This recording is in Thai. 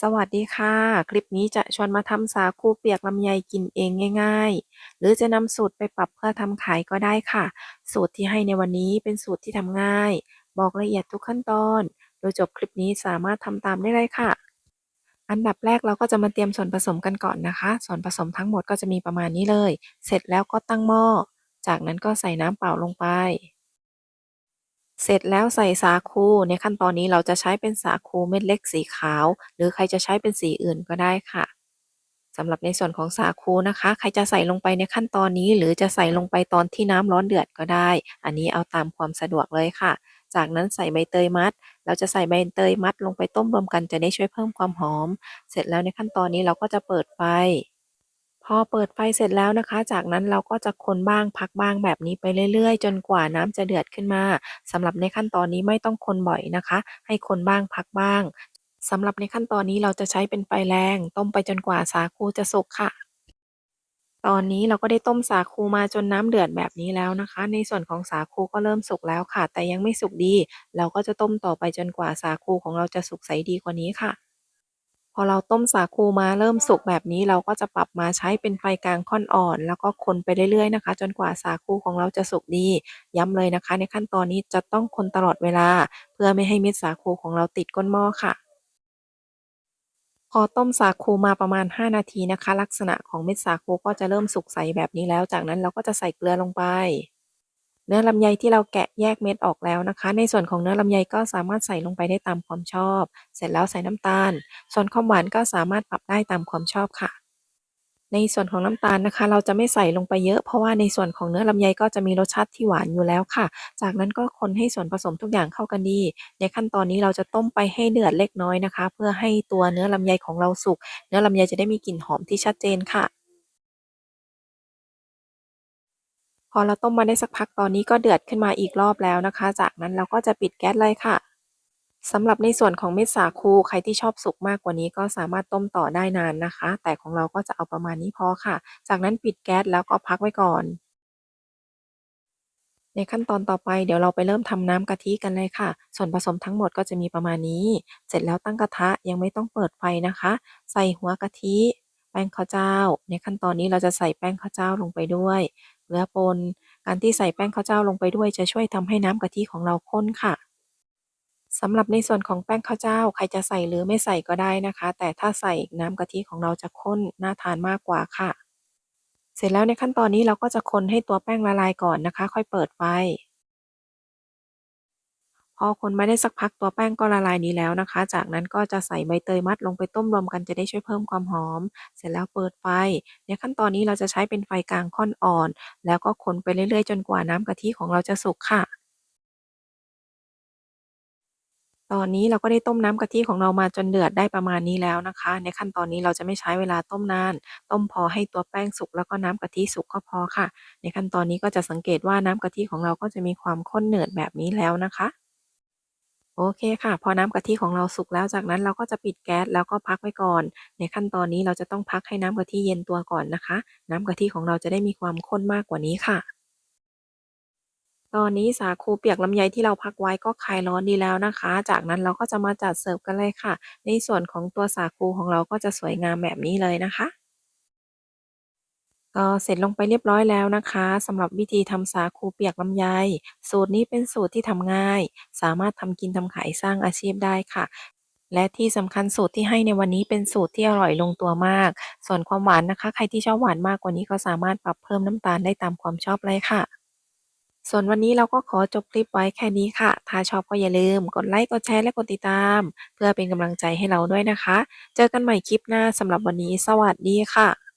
สวัสดีค่ะ คลิปนี้จะชวนมาทำสาคูเปียกลำไยกินเองง่าย ๆ หรือจะนำสูตรไปปรับเพื่อทำขายก็ได้ค่ะ สูตรที่ให้ในวันนี้เป็นสูตรที่ทำง่าย บอกละเอียดทุกขั้นตอน โดยจบคลิปนี้สามารถทำตามได้เลยค่ะ อันดับแรกเราก็จะมาเตรียมส่วนผสมกันก่อนนะคะ ส่วนผสมทั้งหมดก็จะมีประมาณนี้เลย เสร็จแล้วก็ตั้งหม้อ จากนั้นก็ใส่น้ำเปล่าลงไป เสร็จแล้วใส่สาคูในขั้นตอนนี้เราจะใช้เป็นสาคูเม็ดเล็กสีขาว หรือใครจะใช้เป็นสีอื่นก็ได้ค่ะสำหรับในส่วนของสาคูนะคะ ใครจะใส่ลงไปในขั้นตอนนี้ หรือจะใส่ลงไปตอนที่น้ำร้อนเดือดก็ได้ อันนี้เอาตามความสะดวกเลยค่ะ จากนั้นใส่ใบเตยมัด เราจะใส่ใบเตยมัดลงไปต้มรวมกันจะได้ช่วยเพิ่มความหอม เสร็จแล้วในขั้นตอนนี้เราก็จะเปิดไฟ พอเปิดไฟเสร็จแล้วนะคะ จากนั้นเราก็จะคนบ้างพักบ้างแบบนี้ไปเรื่อยๆ จนกว่าน้ำจะเดือดขึ้นมาสำหรับในขั้นตอนนี้ไม่ต้องคนบ่อยนะคะ ให้คนบ้างพักบ้างสำหรับในขั้นตอนนี้เราจะใช้เป็นไฟแรง ต้มไปจนกว่าสาคูจะสุกค่ะ ตอนนี้เราก็ได้ต้มสาคูมาจนน้ำเดือดแบบนี้แล้วนะคะ ในส่วนของสาคูก็เริ่มสุกแล้วค่ะ แต่ยังไม่สุกดี เราก็จะต้มต่อไปจนกว่าสาคูของเราจะสุกใสดีกว่านี้ค่ะ พอเราต้มสาคูมาเริ่มสุกแบบนี้เราก็จะปรับมาใช้เป็นไฟกลางค่อนอ่อน แล้วก็คนไปเรื่อยๆนะคะ จนกว่าสาคูของเราจะสุกดี ย้ำเลยนะคะ ในขั้นตอนนี้จะต้องคนตลอดเวลา เพื่อไม่ให้เม็ดสาคูของเราติดก้นหม้อค่ะพอต้มสาคูมาประมาณ 5 นาทีนะคะ ลักษณะของเม็ดสาคูก็จะเริ่มสุกใสแบบนี้แล้ว จากนั้นเราก็จะใส่เกลือลงไป เนื้อลำไยที่เราแกะแยกเม็ดออกแล้วนะคะ ในส่วนของเนื้อลำไยก็สามารถใส่ลงไปได้ตามความชอบ เสร็จแล้วใส่น้ำตาล ส่วนความหวานก็สามารถปรับได้ตามความชอบค่ะ ในส่วนของน้ำตาลนะคะ เราจะไม่ใส่ลงไปเยอะ เพราะว่าในส่วนของเนื้อลำไยก็จะมีรสชาติที่หวานอยู่แล้วค่ะ จากนั้นก็คนให้ส่วนผสมทุกอย่างเข้ากันดี ในขั้นตอนนี้เราจะต้มไปให้เดือดเล็กน้อยนะคะ เพื่อให้ตัวเนื้อลำไยของเราสุก เนื้อลำไยจะได้มีกลิ่นหอมที่ชัดเจนค่ะ พอเราต้มมาได้สักพักตอนนี้ก็เดือดขึ้นมาอีกรอบแล้วนะคะ จากนั้นเราก็จะปิดแก๊สเลยค่ะสำหรับในส่วนของเม็ดสาคูใครที่ชอบสุกมากกว่านี้ก็สามารถต้มต่อได้นานนะคะ แต่ของเราก็จะเอาประมาณนี้พอค่ะ จากนั้นปิดแก๊สแล้วก็พักไว้ก่อน ในขั้นตอนต่อไปเดี๋ยวเราไปเริ่มทำน้ำกะทิกันเลยค่ะ ส่วนผสมทั้งหมดก็จะมีประมาณนี้ เสร็จแล้วตั้งกระทะยังไม่ต้องเปิดไฟนะคะ ใส่หัวกะทิ แป้งข้าวเจ้า ในขั้นตอนนี้เราจะใส่แป้งข้าวเจ้าลงไปด้วย เกลือป่นการที่ใส่แป้งข้าวเจ้าลงไปด้วยจะช่วยทำให้น้ำกะทิของเราข้นค่ะสำหรับในส่วนของแป้งข้าวเจ้าใครจะใส่หรือไม่ใส่ก็ได้นะคะ แต่ถ้าใส่น้ำกะทิของเราจะข้นน่าทานมากกว่าค่ะ เสร็จแล้วในขั้นตอนนี้เราก็จะคนให้ตัวแป้งละลายก่อนนะคะ ค่อยเปิดไฟ อคนมาได้สักพักตัวแป้งก็ละลายดีแล้วนะคะ จากนั้นก็จะใส่ใบเตยมัดลงไปต้มรวมกันจะได้ช่วยเพิ่มความหอม เสร็จแล้วเปิดไฟ ในขั้นตอนนี้เราจะใช้เป็นไฟกลางค่อนอ่อน แล้วก็คนไปเรื่อยๆ จนกว่าน้ำกะทิของเราจะสุกค่ะตอนนี้เราก็ได้ต้มน้ำกะทิของเรามาจนเดือดได้ประมาณนี้แล้วนะคะ ในขั้นตอนนี้เราจะไม่ใช้เวลาต้มนาน ต้มพอให้ตัวแป้งสุกแล้วก็น้ำกะทิสุกก็พอค่ะ ในขั้นตอนนี้ก็จะสังเกตว่าน้ำกะทิของเราก็จะมีความข้นเหนืดแบบนี้แล้วนะคะ โอเคค่ะ พอน้ำกะทิของเราสุกแล้วจากนั้นเราก็จะปิดแก๊สแล้วก็พักไว้ก่อน ในขั้นตอนนี้เราจะต้องพักให้น้ำกะทิเย็นตัวก่อนนะคะ น้ำกะทิของเราจะได้มีความข้นมากกว่านี้ค่ะ ตอนนี้สาคูเปียกลำไยที่เราพักไว้ก็คลายร้อนดีแล้วนะคะ จากนั้นเราก็จะมาจัดเสิร์ฟกันเลยค่ะ ในส่วนของตัวสาคูของเราก็จะสวยงามแบบนี้เลยนะคะ ก็เสร็จลงไปเรียบร้อยแล้วนะคะสำหรับวิธีทำสาคูเปียกลำไย สูตรนี้เป็นสูตรที่ทำง่าย สามารถทำกินทำขายสร้างอาชีพได้ค่ะ และที่สำคัญสูตรที่ให้ในวันนี้เป็นสูตรที่อร่อยลงตัวมาก ส่วนความหวานนะคะ ใครที่ชอบหวานมากกว่านี้ก็สามารถปรับเพิ่มน้ำตาลได้ตามความชอบเลยค่ะ ส่วนวันนี้เราก็ขอจบคลิปไว้แค่นี้ค่ะ ถ้าชอบก็อย่าลืม กดไลค์กดแชร์และกดติดตาม เพื่อเป็นกำลังใจให้เราด้วยนะคะ เจอกันใหม่คลิปหน้าสำหรับวันนี้ สวัสดีค่ะ